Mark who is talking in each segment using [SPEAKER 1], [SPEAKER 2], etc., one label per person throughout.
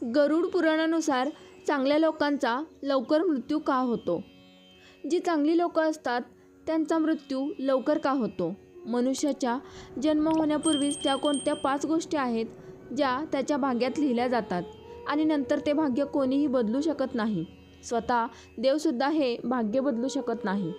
[SPEAKER 1] गरुड पुराणानुसार चांगल्या लोकांचा लवकर मृत्यू का होतो? जी चांगली लोकं असतात त्यांचा मृत्यू लवकर का होतो? मनुष्याच्या जन्म होण्यापूर्वीच त्या कोणत्या पाच गोष्टी आहेत ज्या त्याच्या भाग्यात लिहिल्या जातात आणि नंतर ते भाग्य कोणीही बदलू शकत नाही? स्वतः देवसुद्धा हे भाग्य बदलू शकत नाही.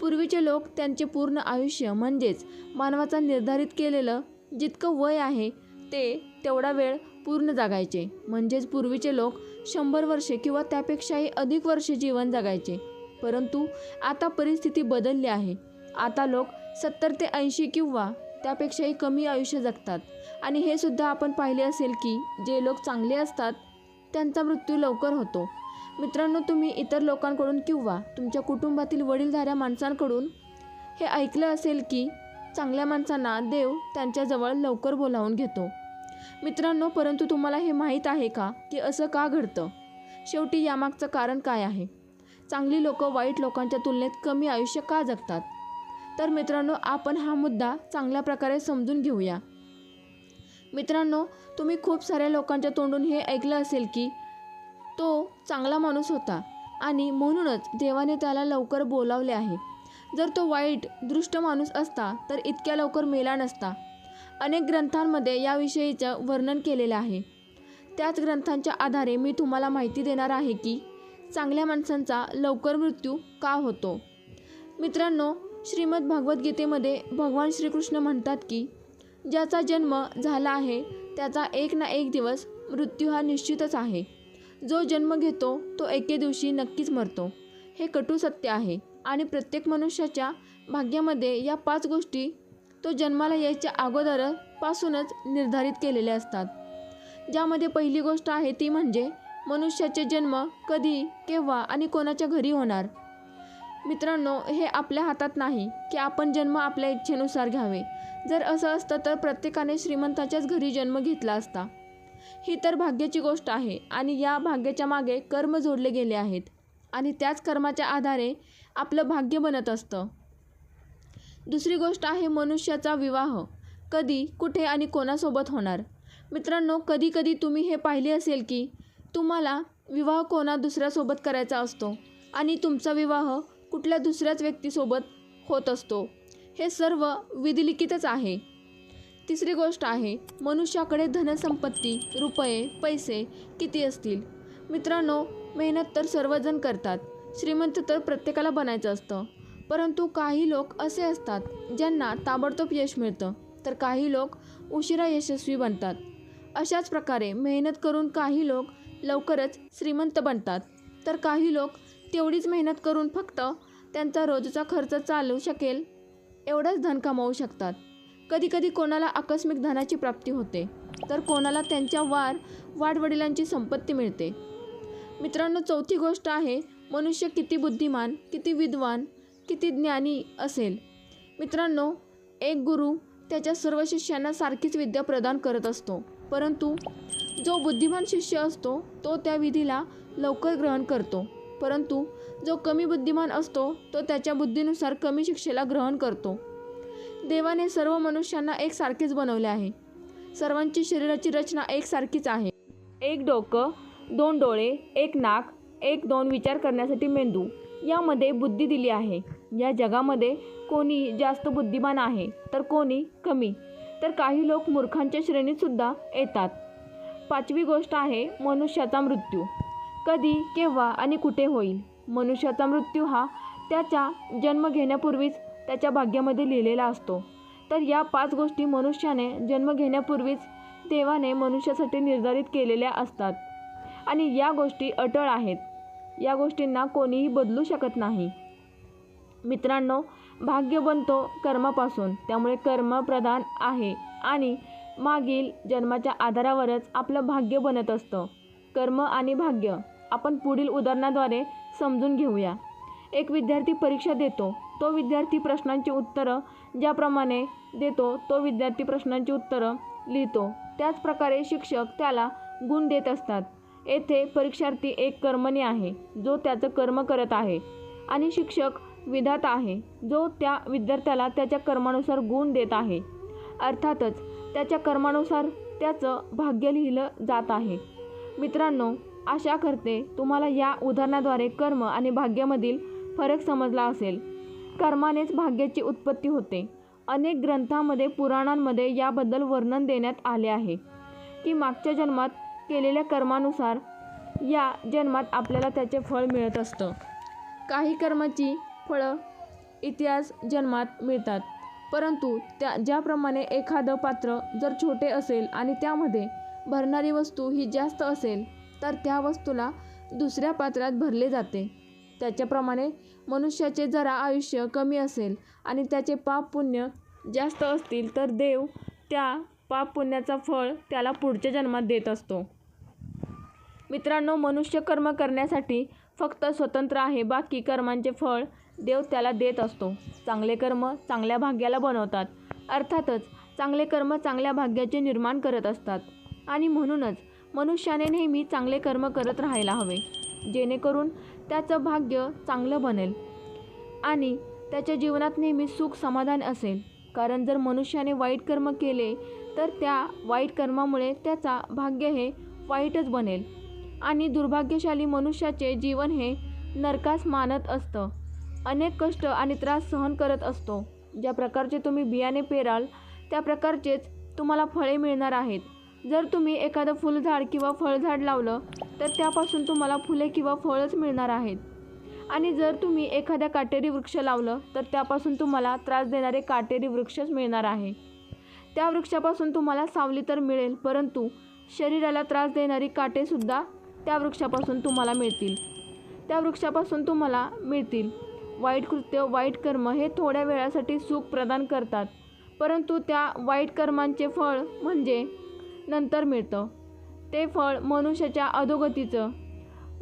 [SPEAKER 1] पूर्वीचे लोक त्यांचे पूर्ण आयुष्य म्हणजेच मानवाचा निर्धारित केलेलं जितकं वय आहे ते तेवढा वेळ पूर्ण जगायचे. म्हणजेच पूर्वीचे लोक शंभर वर्षे किंवा त्यापेक्षाही अधिक वर्षे जीवन जगायचे. परंतु आता परिस्थिती बदलली आहे. आता लोक सत्तर ते ऐंशी किंवा त्यापेक्षाही कमी आयुष्य जगतात. आणि हे सुद्धा आपण पाहिले असेल की जे लोक चांगले असतात त्यांचा मृत्यू लवकर होतो. मित्रांनो तुम्ही इतर लोकांकडून किंवा तुमच्या कुटुंबातील वडीलधाऱ्या माणसांकडून हे ऐकलं असेल की चांगल्या माणसांना देव त्यांच्याजवळ लवकर बोलावून घेतो. मित्रांनो परंतु तुम्हाला हे माहीत आहे का की असं का घडतं? शेवटी यामागचं कारण काय आहे? चांगली लोकं वाईट लोकांच्या तुलनेत कमी आयुष्य का जगतात? तर मित्रांनो आपण हा मुद्दा चांगल्या प्रकारे समजून घेऊया. मित्रांनो तुम्ही खूप साऱ्या लोकांच्या तोंडून हे ऐकलं असेल की तो चांगला माणूस होता आणि म्हणूनच देवाने त्याला लवकर बोलावले आहे. जर तो वाईट दृष्ट माणूस असता तर इतक्या लवकर मेला नसता. अनेक ग्रंथांमध्ये याविषयीचं वर्णन केलेलं आहे. त्याच ग्रंथांच्या आधारे मी तुम्हाला माहिती देणार आहे की चांगल्या माणसांचा लवकर मृत्यू का होतो? मित्रांनो श्रीमद भगवद्गीतेमध्ये भगवान श्रीकृष्ण म्हणतात की ज्याचा जन्म झाला आहे त्याचा एक ना एक दिवस मृत्यू हा निश्चितच आहे. जो जन्म घेतो तो एके दिवशी नक्कीच मरतो. हे कटू सत्य आहे आणि प्रत्येक मनुष्याच्या भाग्यामध्ये या पाच गोष्टी तो जन्माला यायच्या अगोदरपासूनच निर्धारित केलेले असतात. ज्यामध्ये पहिली गोष्ट आहे ती म्हणजे मनुष्याचे जन्म कधी केव्हा आणि कोणाच्या घरी होणार? मित्रांनो हे आपल्या हातात नाही की आपण जन्म आपल्या इच्छेनुसार घ्यावे. जर असं असतं तर प्रत्येकाने श्रीमंताच्याच घरी जन्म घेतला असता. ही तर भाग्याची गोष्ट आहे आणि या भाग्याच्या मागे कर्म जोडले गेले आहेत आणि त्याच कर्माच्या आधारे आपलं भाग्य बनत असतं. दुसरी गोष्ट आहे मनुष्याचा विवाह. कधी कुठे आणि कोणासोबत होणार? मित्रांनो कधी कधी तुम्ही हे पाहिले असेल की तुम्हाला विवाह कोणा दुसऱ्यासोबत करायचा असतो आणि तुमचा विवाह कुठल्या दुसऱ्याच व्यक्तीसोबत होत असतो. हे सर्व विधिलिखितच आहे. तिसरी गोष्ट आहे मनुष्याकडे धनसंपत्ती रुपये पैसे किती असतील? मित्रांनो मेहनत तर सर्वजण करतात. श्रीमंत तर प्रत्येकाला बनायचं असतं. परंतु काही लोक असे असतात ज्यांना ताबडतोब यश मिळतं. तर काही लोक उशिरा यशस्वी बनतात. अशाच प्रकारे मेहनत करून काही लोक लवकरच श्रीमंत बनतात. तर काही लोक तेवढीच मेहनत करून फक्त त्यांचा रोजचा खर्च चालू शकेल एवढंच धन कमावू शकतात. कधीकधी कोणाला आकस्मिक धनाची प्राप्ती होते. तर कोणाला त्यांच्या वार वाडवडिलांची संपत्ती मिळते. मित्रांनो चौथी गोष्ट आहे मनुष्य किती बुद्धिमान किती विद्वान किती ज्ञानी असेल. मित्रांनो एक गुरु त्याच्या सर्व शिष्यांना सारखीच विद्या प्रदान करत असतो. परंतु जो बुद्धिमान शिष्य असतो तो त्या विधीला लवकर ग्रहण करतो. परंतु जो कमी बुद्धिमान असतो तो त्याच्या बुद्धीनुसार कमी शिक्षेला ग्रहण करतो. देवाने सर्व मनुष्यांना एकसारखेच बनवले आहे. सर्वांची शरीराची रचना एकसारखीच आहे. एक डोकं दोन डोळे एक नाक एक दोन विचार करण्यासाठी मेंदू यामध्ये बुद्धी दिली आहे. या जगामध्ये कोणी जास्त बुद्धिमान आहे तर कोणी कमी. तर काही लोक मूर्खांच्या श्रेणीतसुद्धा येतात. पाचवी गोष्ट आहे मनुष्याचा मृत्यू. कधी केव्हा आणि कुठे होईल. मनुष्याचा मृत्यू हा त्याच्या जन्म घेण्यापूर्वीच त्याच्या भाग्यामध्ये लिहिलेला असतो. तर या पाच गोष्टी मनुष्याने जन्म घेण्यापूर्वीच देवाने मनुष्यासाठी निर्धारित केलेल्या असतात. आणि या गोष्टी अटळ आहेत. या गोष्टींना कोणीही बदलू शकत नाही. मित्रांनो भाग्य बनतो कर्मापासून. त्यामुळे कर्म प्रधान आहे आणि मागील जन्माच्या आधारावरच आपलं भाग्य बनत असतं. कर्म आणि भाग्य आपण पुढील उदाहरणाद्वारे समजून घेऊया. एक विद्यार्थी परीक्षा देतो. तो विद्यार्थी प्रश्नांची उत्तरं ज्याप्रमाणे देतो तो विद्यार्थी प्रश्नांची उत्तरं लिहितो. त्याचप्रकारे शिक्षक त्याला गुण देत असतात. येथे परीक्षार्थी एक कर्मणी आहे जो त्याचं कर्म करत आहे. आणि शिक्षक विधाता आहे. जो त्या विद्यार्थ्याला त्याच्या कर्मानुसार गुण देत आहे. अर्थातच त्याच्या कर्मानुसार त्याचं भाग्य लिहिलं जात आहे. मित्रांनो आशा करते तुम्हाला या उदाहरणाद्वारे कर्म आणि भाग्यामधील फरक समजला असेल. कर्मानेच भाग्याची उत्पत्ती होते. अनेक ग्रंथांमध्ये पुराणांमध्ये याबद्दल वर्णन देण्यात आले आहे. की मागच्या जन्मात केलेल्या कर्मानुसार या जन्मात आपल्याला त्याचे फळ मिळत असतं. काही कर्माची फळं इतिहास जन्मात मिळतात. परंतु त्या ज्याप्रमाणे एखादं पात्र जर छोटे असेल आणि त्यामध्ये भरणारी वस्तू ही जास्त असेल तर त्या वस्तूला दुसऱ्या पात्रात भरले जाते. त्याच्याप्रमाणे मनुष्याचे जरा आयुष्य कमी असेल आणि त्याचे पाप पुण्य जास्त असतील तर देव त्या पाप पुण्याचा फळ त्याला पुढच्या जन्मात देत असतो. मित्रांनो मनुष्य कर्म करण्यासाठी फक्त स्वतंत्र आहे बाकी कर्मांचे फळ देव त्याला देत असतो. चांगले कर्म चांगल्या भाग्याला बनवतात. अर्थातच चांगले कर्म चांगल्या भाग्याचे निर्माण करत असतात. आणि म्हणूनच मनुष्याने नेहमी चांगले कर्म करत राहायला हवे. जेणेकरून त्याचं भाग्य चांगलं बनेल. आणि त्याच्या जीवनात नेहमी सुख समाधान असेल. कारण जर मनुष्याने वाईट कर्म केले तर त्या वाईट कर्मामुळे त्याचा भाग्य हे वाईटच बनेल. आणि दुर्भाग्यशाली मनुष्याचे जीवन हे नरकास मानत असतं. अनेक कष्ट आणि त्रास सहन करत असतो. ज्या प्रकारचे तुम्ही बियाणे पेराल त्या प्रकारचेच तुम्हाला फळे मिळणार आहेत. जर तुम्ही एखादं फुलझाड किंवा फळझाड लावलं तर त्यापासून तुम्हाला फुले किंवा फळच मिळणार आहेत. आणि जर तुम्ही एखाद्या काटेरी वृक्ष लावलं तर त्यापासून तुम्हाला त्रास देणारे काटेरी वृक्षच मिळणार आहे. त्या वृक्षापासून तुम्हाला सावली तर मिळेल परंतु शरीराला त्रास देणारी काटेसुद्धा त्या वृक्षापासून तुम्हाला मिळतील. त्या वृक्षापासून तुम्हाला मिळतील. वाईट कृत्य वाईट कर्म हे थोड्या वेळासाठी सुख प्रदान करतात. परंतु त्या वाईट कर्मांचे फळ म्हणजे नंतर मिळतं. ते फळ मनुष्याच्या अधोगतीचं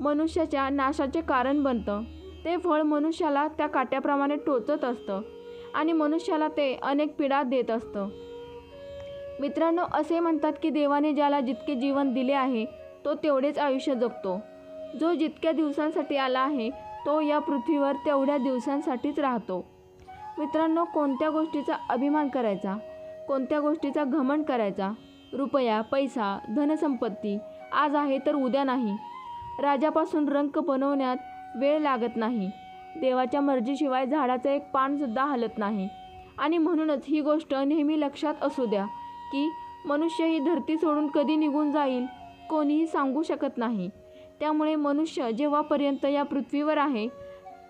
[SPEAKER 1] मनुष्याच्या नाशाचे कारण बनतं. ते फळ मनुष्याला त्या काट्याप्रमाणे टोचत असतं आणि मनुष्याला ते अनेक पीडा देत असतं. मित्रांनो असे म्हणतात की देवाने ज्याला जितके जीवन दिले आहे तो तेवढेच आयुष्य जगतो. जो जितक्या दिवसांसाठी आला आहे तो या पृथ्वीवर तेवढ्या दिवसांसाठीच राहतो. मित्रांनो कोणत्या गोष्टीचा अभिमान करायचा? कोणत्या गोष्टीचा घमंड करायचा? रुपया पैसा धनसंपत्ती आज आहे तर उद्या नाही. राजापासून रंक बनवण्यात वेळ लागत नाही. देवाच्या मर्जीशिवाय झाडाचं एक पानसुद्धा हलत नाही. आणि म्हणूनच ही गोष्ट नेहमी लक्षात असू द्या की मनुष्य ही धरती सोडून कधी निघून जाईल? कोणीही सांगू शकत नाही. त्यामुळे मनुष्य जेव्हापर्यंत या पृथ्वीवर आहे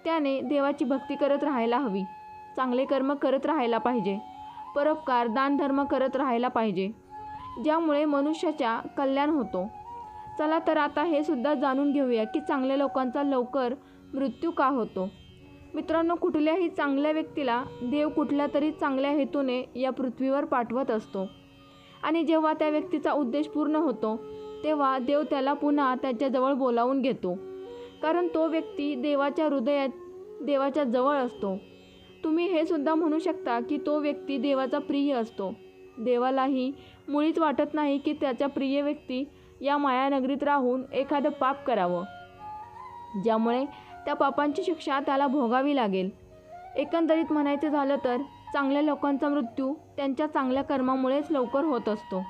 [SPEAKER 1] त्याने देवाची भक्ती करत राहायला हवी. चांगले कर्म करत राहायला पाहिजे. परोपकार दानधर्म करत राहायला पाहिजे. ज्यामुळे मनुष्याच्या कल्याण होतो. चला तर आता हे सुद्धा जाणून घेऊया की चांगल्या लोकांचा लवकर मृत्यू का होतो. मित्रांनो कुठल्याही चांगल्या व्यक्तीला देव कुठल्या तरी चांगल्या हेतूने या पृथ्वीवर पाठवत असतो. आणि जेव्हा त्या व्यक्तीचा उद्देश पूर्ण होतो तेव्हा देव त्याला पुन्हा त्याच्याजवळ बोलावून घेतो. कारण तो व्यक्ती देवाच्या हृदयात देवाच्या जवळ असतो. तुम्ही हे सुद्धा म्हणू शकता की तो व्यक्ती देवाचा प्रिय असतो. देवालाही मुळीच वाटत नाही की त्याचा प्रिय व्यक्ती या मायानगरीत राहून एखादं पाप करावं. ज्यामुळे त्या पापांची शिक्षा त्याला भोगावी लागेल. एकंदरीत म्हणायचं झालं तर चांगल्या लोकांचा मृत्यू त्यांच्या चांगल्या कर्मामुळेच लवकर होत असतो.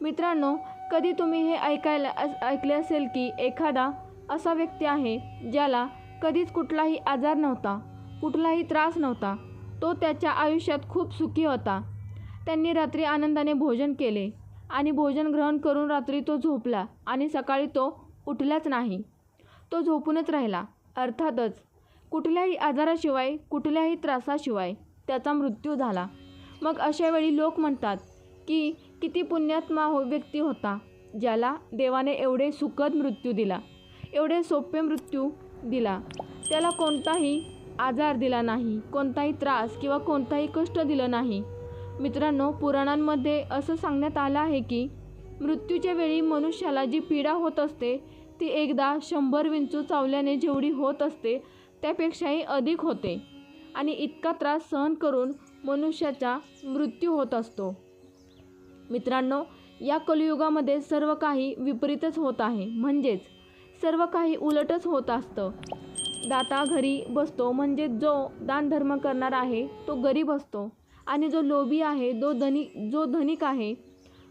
[SPEAKER 1] मित्रांनो कधी तुम्ही हे ऐकायला ऐकले असेल की एखादा असा व्यक्ती आहे ज्याला कधीच कुठलाही आजार नव्हता कुठलाही त्रास नव्हता तो त्याच्या आयुष्यात खूप सुखी होता. त्यांनी रात्री आनंदाने भोजन केले आणि भोजन ग्रहण करून रात्री तो झोपला आणि सकाळी तो उठलाच नाही. तो झोपूनच राहिला. अर्थातच कुठल्याही आजाराशिवाय कुठल्याही त्रासाशिवाय त्याचा मृत्यू झाला. मग अशावेळी लोक म्हणतात की किती पुण्यात्मा हो व्यक्ती होता ज्याला देवाने एवढे सुखद मृत्यू दिला एवढे सोपे मृत्यू दिला. त्याला कोणताही आजार दिला नाही कोणताही त्रास किंवा कोणताही कष्ट दिलं नाही. मित्रांनो पुराणांमध्ये असं सांगण्यात आलं आहे की मृत्यूच्या वेळी मनुष्याला जी पीडा होत असते ती एकदा शंभर विंचू चावल्याने जेवढी होत असते त्यापेक्षाही अधिक होते. आणि इतका त्रास सहन करून मनुष्याचा मृत्यू होत असतो. मित्रांनो या कलियुगामध्ये सर्व काही विपरीतच होत आहे. म्हणजेच सर्व काही उलटच होत असतं. दाता घरी बसतो म्हणजे जो दानधर्म करणार आहे तो गरीब असतो. आणि जो लोभी आहे जो धनी जो धनिक आहे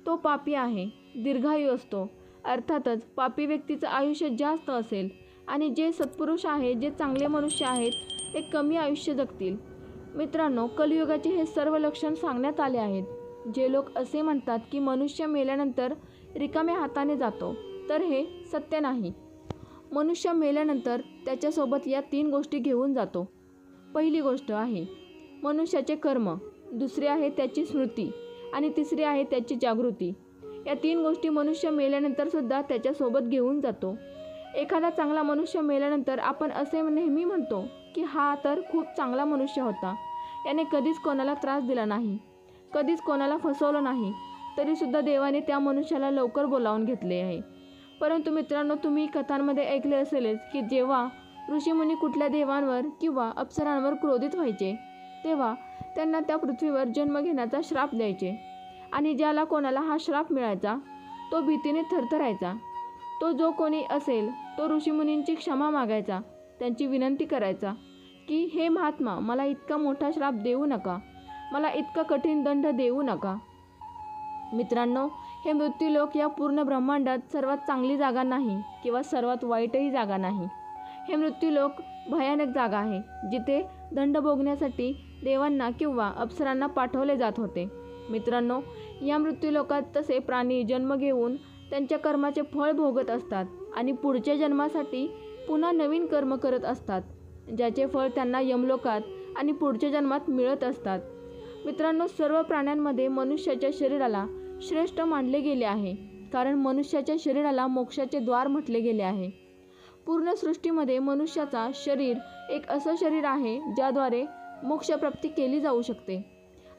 [SPEAKER 1] तो पापी आहे दीर्घायू असतो. अर्थातच पापी व्यक्तीचं आयुष्य जास्त असेल आणि जे सत्पुरुष आहे जे चांगले मनुष्य आहेत ते कमी आयुष्य जगतील. मित्रांनो कलियुगाचे हे सर्व लक्षण सांगण्यात आले आहेत. जे लोक असे म्हणतात की मनुष्य मेल्यानंतर रिकाम्या हाताने जातो तर हे सत्य नाही. मनुष्य मेल्यानंतर त्याच्यासोबत या तीन गोष्टी घेऊन जातो. पहिली गोष्ट आहे मनुष्याचे कर्म. दुसरी आहे त्याची स्मृती. आणि तिसरी आहे त्याची जागृती. या तीन गोष्टी मनुष्य मेल्यानंतरसुद्धा त्याच्यासोबत घेऊन जातो. एखादा चांगला मनुष्य मेल्यानंतर आपण असे नेहमी म्हणतो की हा तर खूप चांगला मनुष्य होता. याने कधीच कोणाला त्रास दिला नाही. कधीच कोणाला फसवलं नाही. तरीसुद्धा देवाने त्या मनुष्याला लवकर बोलावून घेतले आहे. परंतु मित्रांनो तुम्ही कथांमध्ये ऐकले असेलच की जेव्हा ऋषीमुनी कुठल्या देवांवर किंवा अप्सरांवर क्रोधित व्हायचे तेव्हा त्यांना त्या पृथ्वीवर जन्म घेण्याचा श्राप द्यायचे आणि ज्याला कोणाला हा श्राप मिळायचा तो भीतीने थरथरायचा. तो जो कोणी असेल तो ऋषीमुनींची क्षमा मागायचा त्यांची विनंती करायचा की हे महात्मा मला इतका मोठा श्राप देऊ नका. मला इतका कठीण दंड देऊ नका. मित्रांनो हे मृत्यूलोक या पूर्ण ब्रह्मांडात सर्वात चांगली जागा नाही किंवा सर्वात वाईटही जागा नाही. हे मृत्यूलोक भयानक जागा आहे जिथे दंड भोगण्यासाठी देवांना किंवा अप्सरांना पाठवले जात होते. मित्रांनो या मृत्यूलोकात तसे प्राणी जन्म घेऊन त्यांच्या कर्माचे फळ भोगत असतात आणि पुढच्या जन्मासाठी पुन्हा नवीन कर्म करत असतात ज्याचे फळ त्यांना यमलोकात आणि पुढच्या जन्मात मिळत असतात. मित्रांनो सर्व प्राण्यांमध्ये मनुष्याच्या शरीराला श्रेष्ठ मानले गेले आहे कारण मनुष्याच्या शरीराला मोक्षाचे द्वार म्हटले गेले आहे. पूर्ण सृष्टीमध्ये मनुष्याचा शरीर एक असं शरीर आहे ज्याद्वारे मोक्षप्राप्ती केली जाऊ शकते.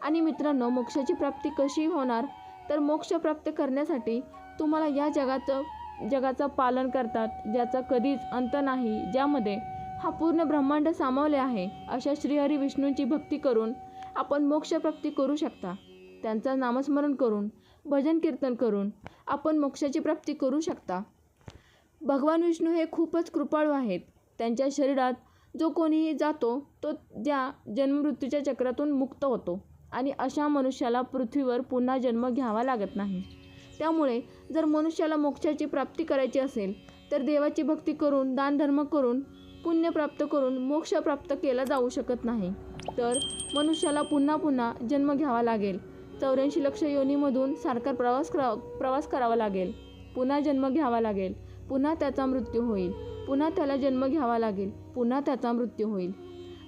[SPEAKER 1] आणि मित्रांनो मोक्षाची प्राप्ती कशी होणार? तर मोक्ष प्राप्त करण्यासाठी तुम्हाला या जगाचं जगाचं पालन करतात ज्याचा कधीच अंत नाही ज्यामध्ये हा पूर्ण ब्रह्मांड सामावले आहे अशा श्रीहरी विष्णूंची भक्ती करून आपण मोक्षप्राप्ती करू शकता. त्यांचा नामस्मरण करून भजन कीर्तन करून आपण मोक्षाची प्राप्ती करू शकता. भगवान विष्णू हे खूपच कृपाळू आहेत. त्यांच्या शरीरात जो कोणीही जातो तो त्या जन्ममृत्यूच्या चक्रातून मुक्त होतो आणि अशा मनुष्याला पृथ्वीवर पुन्हा जन्म घ्यावा लागत नाही. त्यामुळे जर मनुष्याला मोक्षाची प्राप्ती करायची असेल तर देवाची भक्ती करून दानधर्म करून पुण्य प्राप्त करून मोक्ष प्राप्त केला जाऊ शकत नाही. तर मनुष्याला पुन्हा पुन्हा जन्म घ्यावा लागेल. चौऱ्याऐंशी लक्ष योनीमधून सारखा प्रवास करा प्रवास करावा लागेल. पुन्हा जन्म घ्यावा लागेल. पुन्हा त्याचा मृत्यू होईल. पुन्हा त्याला जन्म घ्यावा लागेल. पुन्हा त्याचा मृत्यू होईल.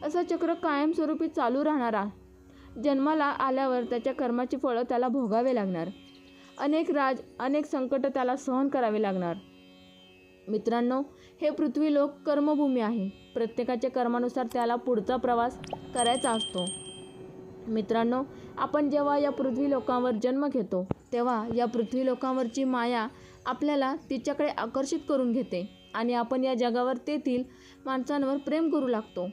[SPEAKER 1] असं चक्र कायमस्वरूपी चालू राहणारा. जन्माला आल्यावर त्याच्या कर्माची फळं त्याला भोगावे लागणार. अनेक राज अनेक संकट त्याला सहन करावे लागणार. मित्रांनो हे पृथ्वीलोक कर्मभूमी आहे. प्रत्येकाच्या कर्मानुसार त्याला पुढचा प्रवास करायचा असतो. मित्रांनो आपण जेव्हा या पृथ्वी लोकांवर जन्म घेतो तेव्हा या पृथ्वी लोकांवरची माया आपल्याला तिच्याकडे आकर्षित करून घेते आणि आपण या जगावर तेथील माणसांवर प्रेम करू लागतो.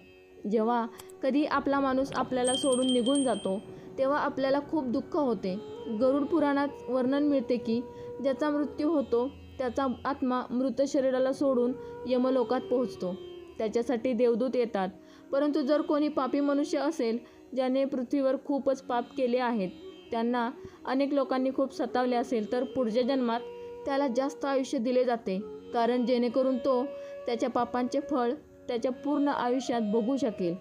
[SPEAKER 1] जेव्हा कधी आपला माणूस आपल्याला सोडून निघून जातो तेव्हा आपल्याला खूप दुःख होते. गरुड पुराणात वर्णन मिळते की ज्याचा मृत्यू होतो त्याचा आत्मा मृत शरीराला सोडून यमलोकात पोहोचतो. त्याच्यासाठी देवदूत येतात. परंतु जर कोणी पापी मनुष्य असेल ज्याने पृथ्वीवर खूपच पाप केले आहेत त्यांना अनेक लोकांनी खूप सतावले असेल तर पुढच्या जन्मात त्याला जास्त आयुष्य दिले जाते. कारण जेणेकरून तो त्याच्या पापांचे फळ त्याच्या पूर्ण आयुष्यात बघू शकेल.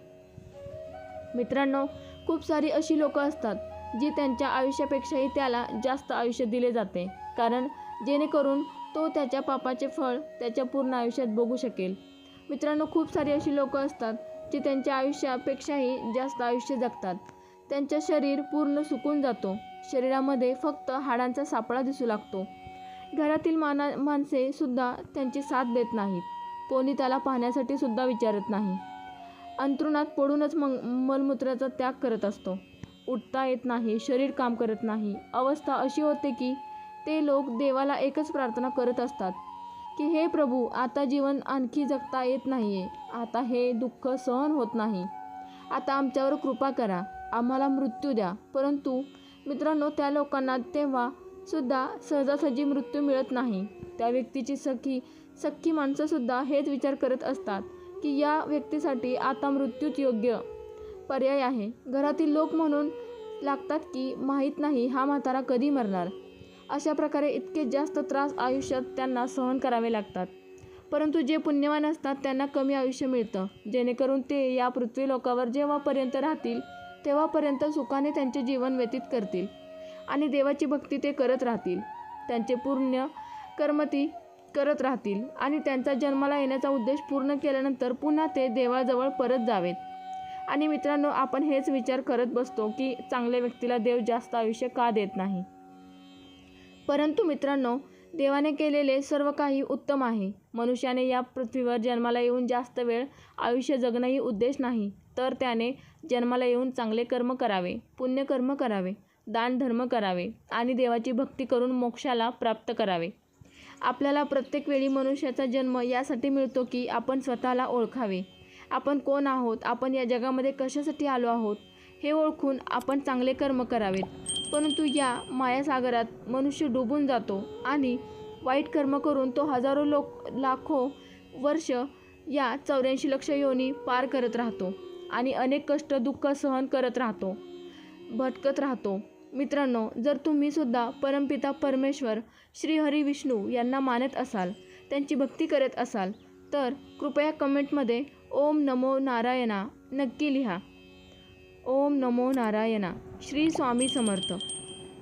[SPEAKER 1] मित्रांनो खूप सारी अशी लोकं असतात जी त्यांच्या आयुष्यापेक्षाही त्याला जास्त आयुष्य दिले जाते. कारण जेणेकरून तो त्याच्या पापाचे फळ त्याच्या पूर्ण आयुष्यात बघू शकेल. मित्रांनो खूप सारी अशी लोकं असतात जी त्यांच्या आयुष्यापेक्षाही जास्त आयुष्य जगतात. त्यांचं शरीर पूर्ण सुकून जातो. शरीरामध्ये फक्त हाडांचा सापळा दिसू लागतो. घरातील माना माणसे सुद्धा त्यांची साथ देत नाहीत. कोणी त्याला पाहण्यासाठी सुद्धा विचारत नाही. अंथरुणात पडूनच मग मलमूत्राचा त्याग करत असतो. उठता येत नाही शरीर काम करत नाही. अवस्था अशी होते की ते लोक देवाला एकच प्रार्थना करत असतात की हे प्रभू आता जीवन आणखी जगता येत नाही आहे आता हे दुःख सहन होत नाही. आता आमच्यावर कृपा करा. आम्हाला मृत्यू द्या. परंतु मित्रांनो त्या लोकांना तेव्हा सुद्धा सहजासहजी मृत्यू मिळत नाही. त्या व्यक्तीची सखी सख्खी माणसंसुद्धा हेच विचार करत असतात की या व्यक्तीसाठी आता मृत्यूच योग्य पर्याय आहे. घरातील लोक म्हणून लागतात की माहीत नाही हा म्हातारा कधी मरणार? अशा प्रकारे इतके जास्त त्रास आयुष्यात त्यांना सहन करावे लागतात. परंतु जे पुण्यवान असतात त्यांना कमी आयुष्य मिळतं. जेणेकरून ते या पृथ्वी लोकावर जेव्हापर्यंत राहतील तेव्हापर्यंत सुखाने त्यांचे जीवन व्यतीत करतील आणि देवाची भक्ती ते करत राहतील. त्यांचे पुण्य कर्मती करत राहतील आणि त्यांचा जन्माला येण्याचा उद्देश पूर्ण केल्यानंतर पुन्हा ते देवाजवळ परत जावेत. आणि मित्रांनो आपण हेच विचार करत बसतो की चांगल्या व्यक्तीला देव जास्त आयुष्य का देत नाही? परंतु मित्रांनो देवाने केलेले सर्व काही उत्तम आहे. मनुष्याने या पृथ्वीवर जन्माला येऊन जास्त वेळ आयुष्य जगणंही उद्देश नाही तर त्याने जन्माला येऊन चांगले कर्म करावे पुण्यकर्म करावे दानधर्म करावे आणि देवाची भक्ती करून मोक्षाला प्राप्त करावे. आपल्याला प्रत्येक वेळी मनुष्याचा जन्म यासाठी मिळतो की आपण स्वतःला ओळखावे. आपण कोण आहोत? आपण या जगामध्ये कशासाठी आलो आहोत? हे ओळखून आपण चांगले कर्म करावेत. परंतु या मायासागरात मनुष्य डुबून जातो आणि वाईट कर्म करून तो हजारो लोक लाखो वर्ष या चौऱ्याऐंशी लक्ष योनी पार करत राहतो आणि अनेक कष्ट दुःख सहन करत राहतो भटकत राहतो. मित्रांनो जर तुम्ही सुद्धा परमपिता परमेश्वर श्री हरी विष्णू यांना मानत असाल त्यांची भक्ती करत असाल तर कृपया कमेंटमध्ये ओम नमो नारायणा नक्की लिहा. ओम नमो नारायणा. श्री स्वामी समर्थ.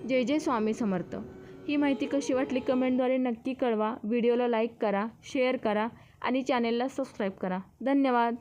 [SPEAKER 1] जय जय स्वामी समर्थ. ही माहिती कशी वाटली कमेंटद्वारे नक्की कळवा. व्हिडिओला लाईक करा शेअर करा आणि चॅनेलला सबस्क्राईब करा. धन्यवाद.